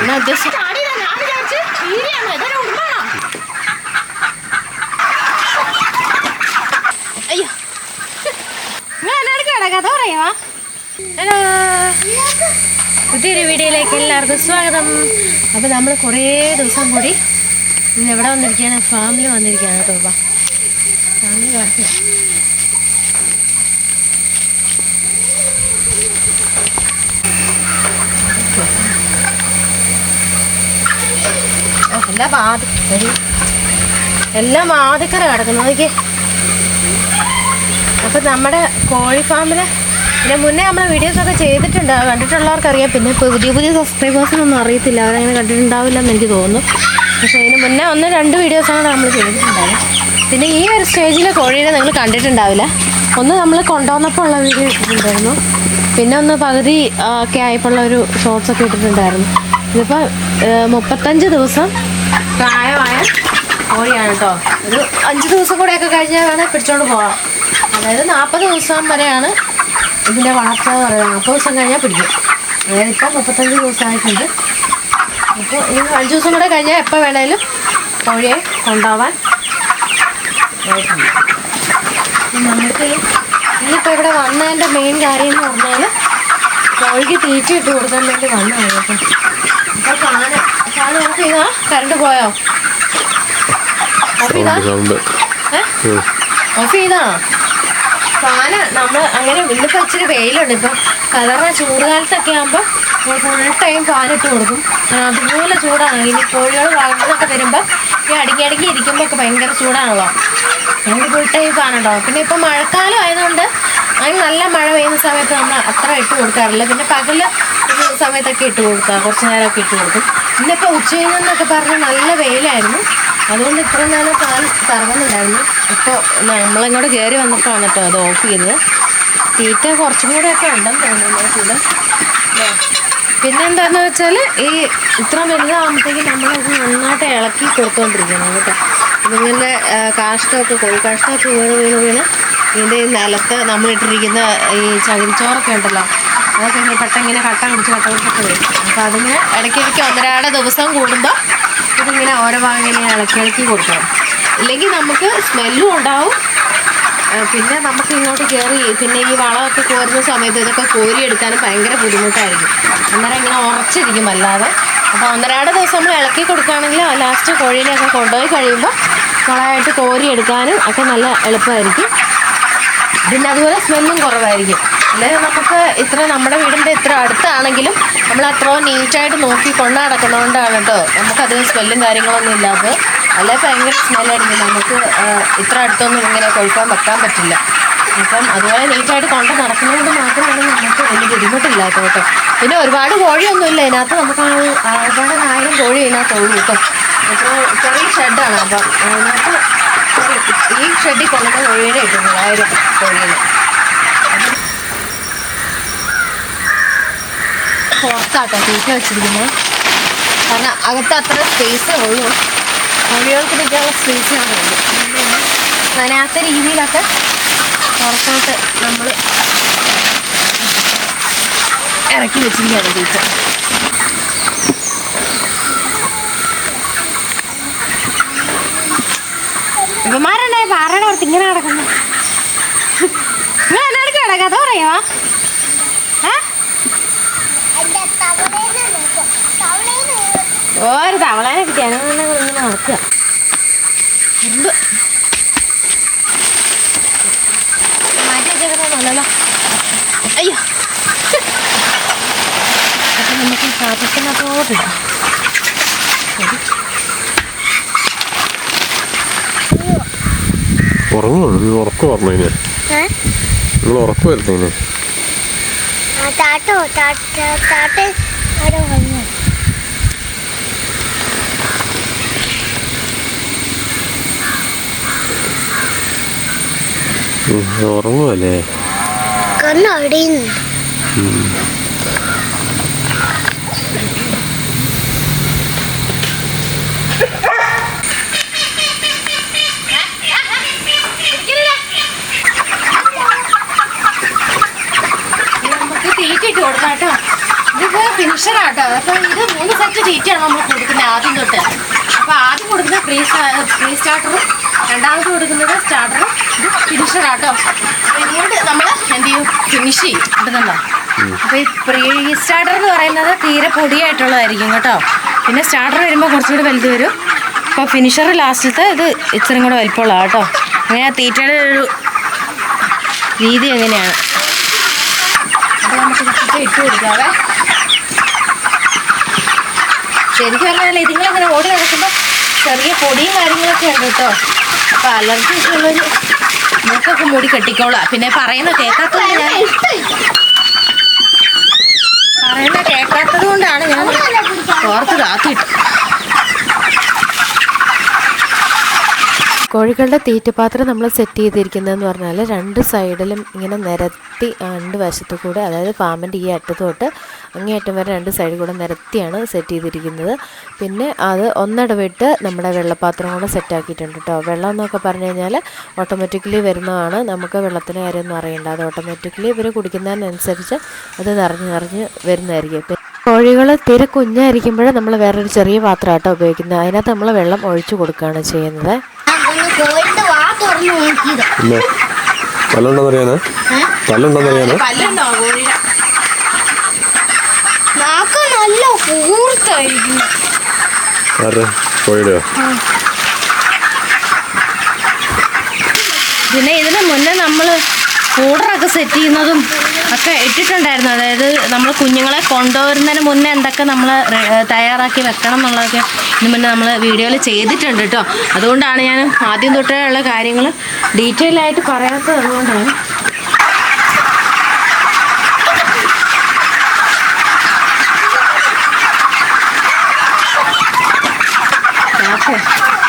എന്നാ ഉദ്ദേശം? അയ്യോ. കഥ പറയാ ഹലോ. പുതിയൊരു വീഡിയോയിലേക്ക് എല്ലാവർക്കും സ്വാഗതം. അപ്പോൾ നമ്മൾ കുറേ ദിവസം കൂടി ഇന്ന് എവിടെ വന്നിരിക്കുകയാണ് ഫാമിൽ വന്നിരിക്കുകയാണ് കേട്ടോ ബാ എല്ലാം ബാധ എല്ലാം ബാധിക്കറ കിടക്കുന്നു നോക്കിയേ. അപ്പം നമ്മുടെ കോഴി ഫാമിൽ പിന്നെ മുന്നേ നമ്മൾ വീഡിയോസൊക്കെ ചെയ്തിട്ടുണ്ട് കണ്ടിട്ടുള്ളവർക്കറിയാം. പിന്നെ പുതിയ പുതിയ സബ്സ്ക്രൈബേഴ്സിനൊന്നും അറിയത്തില്ല. അവരങ്ങനെ കണ്ടിട്ടുണ്ടാവില്ല എന്ന് എനിക്ക് തോന്നുന്നു. പക്ഷേ അതിന് മുന്നേ ഒന്ന് രണ്ട് വീഡിയോസാണ് നമ്മൾ ചെയ്തിട്ടുണ്ടായത് പിന്നെ ഈ ഒരു സ്റ്റേജിലെ കോഴീനെ നിങ്ങൾ കണ്ടിട്ടുണ്ടാവില്ല. ഒന്ന് നമ്മൾ കൊണ്ടുവന്നപ്പോൾ ഉള്ള വീഡിയോ ഇട്ടിട്ടുണ്ടായിരുന്നു. പിന്നെ ഒന്ന് പകുതി ഒക്കെ ആയപ്പോൾ ഉള്ള ഒരു ഷോർട്സ് ഒക്കെ ഇട്ടിട്ടുണ്ടായിരുന്നു. ഇതിപ്പോൾ മുപ്പത്തഞ്ച് ദിവസം പ്രായമായ കോഴിയാണ് കേട്ടോ ഒരു അഞ്ച് ദിവസം കൂടെയൊക്കെ കഴിഞ്ഞാൽ വേണേൽ പിടിച്ചോണ്ട് പോകാം അതായത് നാൽപ്പത് ദിവസം വരെയാണ് ഇതിന്റെ വളർച്ച എന്ന് പറയുന്നത്. നാൽപ്പത് ദിവസം കഴിഞ്ഞാൽ പിടിക്കും. അതായത് ഇപ്പം മുപ്പത്തഞ്ച് ദിവസമായിട്ടുണ്ട്. അപ്പോൾ ഇനി അഞ്ച് ദിവസം കൂടെ കഴിഞ്ഞാൽ എപ്പോൾ വേണേലും കോഴിയെ കൊണ്ടുപോകാൻ നമുക്ക് ഇന്നിപ്പോൾ ഇവിടെ വന്നതിന്റെ മെയിൻ കാര്യം എന്ന് പറഞ്ഞാൽ കോഴിക്ക് തീറ്റ ഇട്ട് കൊടുക്കാൻ വേണ്ടി വന്നതാണ് കേട്ടോ. ഫാന് ഓഫ് ചെയ്താ കറണ്ട് പോയോ? ഓഫ് ചെയ്താ? ഓഫ് ചെയ്താ? ഫാന് നമ്മൾ അങ്ങനെ ഇന്നിപ്പോൾ ഇച്ചിരി വെയിലുണ്ട്. ഇപ്പം സാധാരണ ചൂടുകാലത്തൊക്കെ ആകുമ്പോൾ ഫുൾ ടൈം ഫാനിട്ട് കൊടുക്കും. അതുപോലെ ചൂടാണ്. ഇനി കോഴികൾ വളർന്നൊക്കെ വരുമ്പോൾ ഈ അടുക്കി അടുക്കി ഇരിക്കുമ്പോൾ ഒക്കെ ഭയങ്കര ചൂടാണല്ലോ. ഞങ്ങൾക്ക് ഫുൾ ടൈം ഫാനുണ്ടാവും പിന്നെ ഇപ്പം മഴക്കാലം ആയതുകൊണ്ട് അതിന് നല്ല മഴ പെയ്യുന്ന സമയത്ത് നമ്മൾ അത്ര ഇട്ട് കൊടുക്കാറില്ല. പിന്നെ പകൽ ഒരു സമയത്തൊക്കെ ഇട്ട് കൊടുക്കുക കുറച്ച് നേരമൊക്കെ ഇട്ട് കൊടുക്കും. ഇന്നിപ്പോൾ ഉച്ചയിൽ നിന്നൊക്കെ പറഞ്ഞ് നല്ല വെയിലായിരുന്നു. അതുകൊണ്ട് ഇത്ര നേരം ഫാൻ കറങ്ങുന്നുണ്ടായിരുന്നു ഇപ്പോൾ നമ്മളിങ്ങോട്ട് കയറി വന്നപ്പോഴാണ് കേട്ടോ അത് ഓഫ് ചെയ്തത്. തീറ്റ കുറച്ചും കൂടെ ഒക്കെ ഉണ്ടെന്ന് തോന്നുന്നു പിന്നെ എന്താണെന്ന് വെച്ചാൽ ഈ ഇത്ര വലുതാകുമ്പോഴത്തേക്കും നമ്മളത് നന്നായിട്ട് ഇളക്കി കൊടുത്തുകൊണ്ടിരിക്കണം കേട്ടോ. ഇതിങ്ങനെ കാഷ്ടമൊക്കെ കോഴി കാഷ്ടമൊക്കെ വീണ് വീണ് വീണ് ഇതിന്റെ നിലത്ത് നമ്മളിട്ടിരിക്കുന്ന ഈ ചകിരിച്ചോറൊക്കെ ഉണ്ടല്ലോ. അതൊക്കെ ഇങ്ങനെ പെട്ടെന്ന് കട്ട പിടിച്ച് കട്ട പിടിച്ചൊക്കെ വരും. അപ്പോൾ അതിങ്ങനെ ഇടയ്ക്കിടയ്ക്ക് ഒന്നരാടെ ദിവസം കൂടുമ്പോൾ ഇതിങ്ങനെ ഓരോ ഭാഗം ഇങ്ങനെ ഇളക്കി ഇളക്കി കൊടുക്കണം. ഇല്ലെങ്കിൽ നമുക്ക് സ്മെല്ലും ഉണ്ടാവും. പിന്നെ നമുക്ക് ഇങ്ങോട്ട് കയറി പിന്നെ ഈ വളമൊക്കെ കോരുന്ന സമയത്ത് ഇതൊക്കെ കോരിയെടുക്കാനും ഭയങ്കര ബുദ്ധിമുട്ടായിരിക്കും. അന്നേരം ഇങ്ങനെ ഉറച്ചിരിക്കും അല്ലാതെ. അപ്പോൾ ഒന്നരാട് ദിവസം നമ്മൾ ഇളക്കി കൊടുക്കുകയാണെങ്കിൽ ലാസ്റ്റ് കോഴീനെയൊക്കെ കൊണ്ടുപോയി കഴിയുമ്പോൾ വളമായിട്ട് കോരിയെടുക്കാനും ഒക്കെ നല്ല എളുപ്പമായിരിക്കും. പിന്നെ അതുപോലെ സ്മെല്ലും കുറവായിരിക്കും. അല്ലെങ്കിൽ നമുക്ക് ഇത്ര നമ്മുടെ വീടിന്റെ ഇത്ര അടുത്താണെങ്കിലും നമ്മൾ അത്ര നീറ്റായിട്ട് നോക്കി കൊണ്ട് നടക്കുന്നതുകൊണ്ടാണ് കേട്ടോ നമുക്കധികം സ്മെല്ലും കാര്യങ്ങളൊന്നും ഇല്ലാത്തത്. അല്ലെ? ഭയങ്കര സ്മെല്ലായിരിക്കും. നമുക്ക് ഇത്ര അടുത്തൊന്നും ഇങ്ങനെ കൊഴുക്കാൻ വെക്കാൻ പറ്റില്ല. അപ്പം അതുപോലെ നീറ്റായിട്ട് കൊണ്ട് നടക്കുന്നതുകൊണ്ട് മാത്രമാണ് നമുക്ക് വലിയ ബുദ്ധിമുട്ടില്ലാത്ത കേട്ടോ പിന്നെ ഒരുപാട് കോഴിയൊന്നുമില്ല. ഇതിനകത്ത് നമുക്ക് ഒരുപാട് നായാലും കോഴി ഇതിനകത്തുള്ളൂ കേട്ടോ. ഇപ്പോൾ ചെറിയ ഷെഡാണ്. അപ്പം അതിനകത്ത് ഈ ഷെഡിൽ കൊണ്ടുവന്ന കോഴിയുടെ ഇട്ടുള്ളൂ ആയിരം കോഴികൾ പുറത്താട്ടോ തീറ്റ വെച്ചിരിക്കുന്നത് കാരണം അകത്ത് അത്ര സ്പേസേ ഉള്ളൂ. മുടികൾക്ക് നിൽക്കാനുള്ള സ്പേസാണ് ഉള്ളൂ. നനയാത്ത രീതിയിലൊക്കെ പുറത്തോട്ട് നമ്മൾ ഇറക്കി വെച്ചിരിക്കുകയാണ് തീറ്റ ഇവന്മാരുണ്ടായ പാറയുടെ അവർക്ക് ഇങ്ങനെ നടക്കുന്നു? നിങ്ങൾ എന്നാ എടുക്കണ കഥ പറയുവാ ഏ ഒരു തവളേനെ കിട്ടി. അങ്ങനെ ഇങ്ങനെ നടക്കുക. ഉണ്ട് മാറ്റി വെച്ചേക്കുന്നല്ലോ അയ്യോ. അപ്പൊ നമുക്ക് പാത്രത്തിനകത്തോട്ടിടാം ഉറങ്ങുള്ളൂ നീ ഉറക്കം പറഞ്ഞതിന് നിങ്ങൾ ഉറക്കം വരുന്നതിന് താട്ടോ താട്ട് ഉറങ്ങുമല്ലേ കണ്ണ് അവിടെ നമുക്ക് തീറ്റ ഇട്ട് കൊടുക്കാം കേട്ടോ. ഇതിപ്പോ ഫിനിഷറാട്ടോ അപ്പൊ ഇത് മൂന്ന് സെറ്റ് തീറ്റയാണ് നമ്മൾ കൊടുക്കുന്നത് ആദ്യം തൊട്ട്. അപ്പൊ ആദ്യം കൊടുക്കുന്നത് പ്രീ പ്രീ സ്റ്റാർട്ടറും രണ്ടാമത് കൊടുക്കുന്നത് സ്റ്റാർട്ടറും ഇത് ഫിനിഷറാട്ടോ അപ്പൊ ഇതുകൊണ്ട് നമ്മൾ എന്ത് ചെയ്യും? ഫിനിഷ് ചെയ്യും. ഇടുന്നുണ്ടോ അപ്പൊ ഈ പ്രീ സ്റ്റാർട്ടർ എന്ന് പറയുന്നത് തീരെ പൊടിയായിട്ടുള്ളതായിരിക്കും കേട്ടോ. പിന്നെ സ്റ്റാർട്ടർ വരുമ്പോൾ കുറച്ചുകൂടി വലുത് വരും. അപ്പോൾ ഫിനിഷർ ലാസ്റ്റത്തെ ഇത് ഇച്ചിരി കൂടെ വലിപ്പമുള്ള കേട്ടോ. അങ്ങനെ ആ തീറ്റയുടെ ഒരു രീതി എങ്ങനെയാണ്? അപ്പോൾ നമുക്ക് ഇതൊക്കെ ഇട്ട് കൊടുക്കാവേ. ശരിക്കും പറഞ്ഞാൽ ഇതിങ്ങനെ ഇങ്ങനെ ഓടി നടക്കുമ്പോൾ ചെറിയ പൊടിയും കാര്യങ്ങളൊക്കെ ഉണ്ട് കേട്ടോ. അപ്പോൾ അലർജി ഉള്ളൊരു മൂക്കൊക്കെ മൂടി കെട്ടിക്കോളാ. പിന്നെ പറയുന്ന കേൾക്കാത്തത് ഞാൻ പറയുന്ന കേൾക്കാത്തത് കൊണ്ടാണ് ഞാൻ ഓർത്ത് കാത്തിട്ട് കോഴികളുടെ തീറ്റപാത്രം നമ്മൾ സെറ്റ് ചെയ്തിരിക്കുന്നതെന്ന് പറഞ്ഞാൽ രണ്ട് സൈഡിലും ഇങ്ങനെ നിരത്തി രണ്ട് വശത്തു കൂടെ അതായത് ഫാമിന്റെ ഈ അറ്റത്ത് തൊട്ട് അങ്ങേയറ്റം വരെ രണ്ട് സൈഡ് കൂടെ നിരത്തിയാണ് സെറ്റ് ചെയ്തിരിക്കുന്നത്. പിന്നെ അത് ഒന്നിടവിട്ട് നമ്മുടെ വെള്ളപ്പാത്രം കൂടെ സെറ്റാക്കിയിട്ടുണ്ട് കേട്ടോ വെള്ളം എന്നൊക്കെ പറഞ്ഞു കഴിഞ്ഞാൽ ഓട്ടോമാറ്റിക്കലി വരുന്നതാണ്. നമുക്ക് വെള്ളത്തിന് കാര്യമൊന്നും അറിയണ്ട. അത് ഓട്ടോമാറ്റിക്കലി ഇവർ കുടിക്കുന്നതിനനുസരിച്ച് അത് നിറഞ്ഞ് നിറഞ്ഞ് വരുന്നതായിരിക്കും. കോഴികൾ തീരെ കുഞ്ഞായിരിക്കുമ്പോൾ നമ്മൾ വേറൊരു ചെറിയ പാത്രമാട്ടോ ഉപയോഗിക്കുന്നത്. അതിനകത്ത് നമ്മൾ വെള്ളം ഒഴിച്ചു കൊടുക്കുകയാണ് ചെയ്യുന്നത്. പല്ലുണ്ടോന്നറിയാനാ പല്ലുണ്ടോന്നറിയാനാ കോഴിയുടെയോ പിന്നെ ഇതിന് മുന്നേ നമ്മൾ കൂടറൊക്കെ സെറ്റ് ചെയ്യുന്നതും ഒക്കെ ഇട്ടിട്ടുണ്ടായിരുന്നു. അതായത് നമ്മൾ കുഞ്ഞുങ്ങളെ കൊണ്ടുവരുന്നതിന് മുന്നേ എന്തൊക്കെ നമ്മൾ തയ്യാറാക്കി വെക്കണം എന്നുള്ളതൊക്കെ ഇതിന് മുന്നേ നമ്മൾ വീഡിയോയിൽ ചെയ്തിട്ടുണ്ട് കേട്ടോ അതുകൊണ്ടാണ് ഞാൻ ആദ്യം തൊട്ടേ ഉള്ള കാര്യങ്ങൾ ഡീറ്റെയിൽ ആയിട്ട് പറയാത്തത് അതുകൊണ്ടാണ്.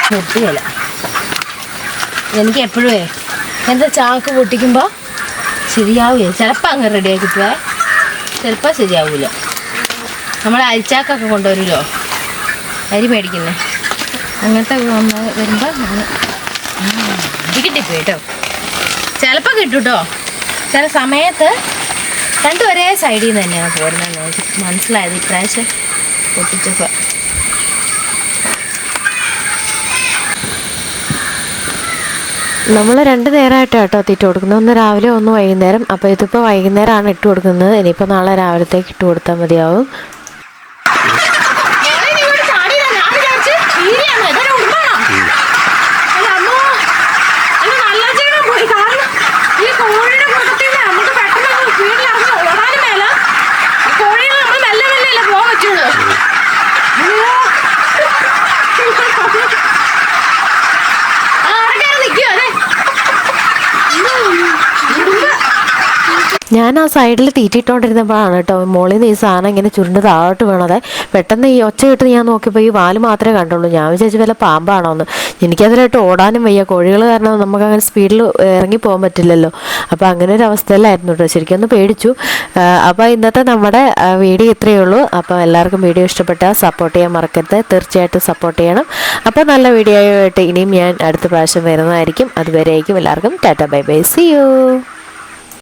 പൊട്ടിയല്ല എനിക്ക് എപ്പോഴും എന്താ ചാക്ക് പൊട്ടിക്കുമ്പോൾ ശരിയാവില്ല ചിലപ്പോൾ അങ്ങ് റെഡി ആക്കി പോയാൽ ചിലപ്പോൾ ശരിയാവില്ല നമ്മൾ അരിച്ചാക്കൊക്കെ കൊണ്ടുവരുമല്ലോ അരി മേടിക്കുന്നേ. അങ്ങനത്തെ വരുമ്പോൾ ഇത് കിട്ടിപ്പോയി കേട്ടോ. ചിലപ്പോൾ കിട്ടും കേട്ടോ ചില സമയത്ത് രണ്ടും ഒരേ സൈഡിൽ നിന്ന് തന്നെയാണ് പോരുന്നത് മനസ്സിലായത്. ഇപ്രാവശ്യം പൊട്ടിച്ചപ്പോൾ നമ്മൾ രണ്ട് നേരമായിട്ടാണ് കേട്ടോ തീറ്റ കൊടുക്കുന്നത്. ഒന്ന് രാവിലെ ഒന്ന് വൈകുന്നേരം. അപ്പോൾ ഇതിപ്പോൾ വൈകുന്നേരമാണ് ഇട്ട് കൊടുക്കുന്നത്. ഇനിയിപ്പോൾ നാളെ രാവിലത്തേക്ക് ഇട്ട് കൊടുത്താൽ മതിയാവും. ഞാൻ ആ സൈഡിൽ തീറ്റിട്ടോണ്ടിരുന്നപ്പോഴാണ് കേട്ടോ മോളിൽ നിന്ന് ഈ സാധനം ഇങ്ങനെ ചുരുണ്ട് താഴോട്ട് വീണത്. പെട്ടെന്ന് ഈ ഒച്ച കിട്ട് ഞാൻ നോക്കിയപ്പോൾ ഈ വാൽ മാത്രമേ കണ്ടുള്ളൂ. ഞാൻ വിചാരിച്ചു വല്ല പാമ്പാണോ എന്ന് എനിക്കതിലായിട്ട് ഓടാനും വയ്യ. കോഴികൾ കാരണം നമുക്ക് അങ്ങനെ സ്പീഡിൽ ഇറങ്ങി പോകാൻ പറ്റില്ലല്ലോ. അപ്പോൾ അങ്ങനെ ഒരു അവസ്ഥയിലായിരുന്നു കേട്ടോ. ശരിക്കും ഒന്ന് പേടിച്ചു. അപ്പോൾ ഇന്നത്തെ നമ്മുടെ വീഡിയോ ഇത്രയേ ഉള്ളൂ. അപ്പോൾ എല്ലാവർക്കും വീഡിയോ ഇഷ്ടപ്പെട്ടാൽ സപ്പോർട്ട് ചെയ്യാൻ മറക്കരുത്. തീർച്ചയായിട്ടും സപ്പോർട്ട് ചെയ്യണം. അപ്പോൾ നല്ല വീഡിയോ ആയിട്ട് ഇനിയും ഞാൻ അടുത്ത പ്രാവശ്യം വരുന്നതായിരിക്കും. അതുവരെയായിരിക്കും എല്ലാവർക്കും tata bye bye. See you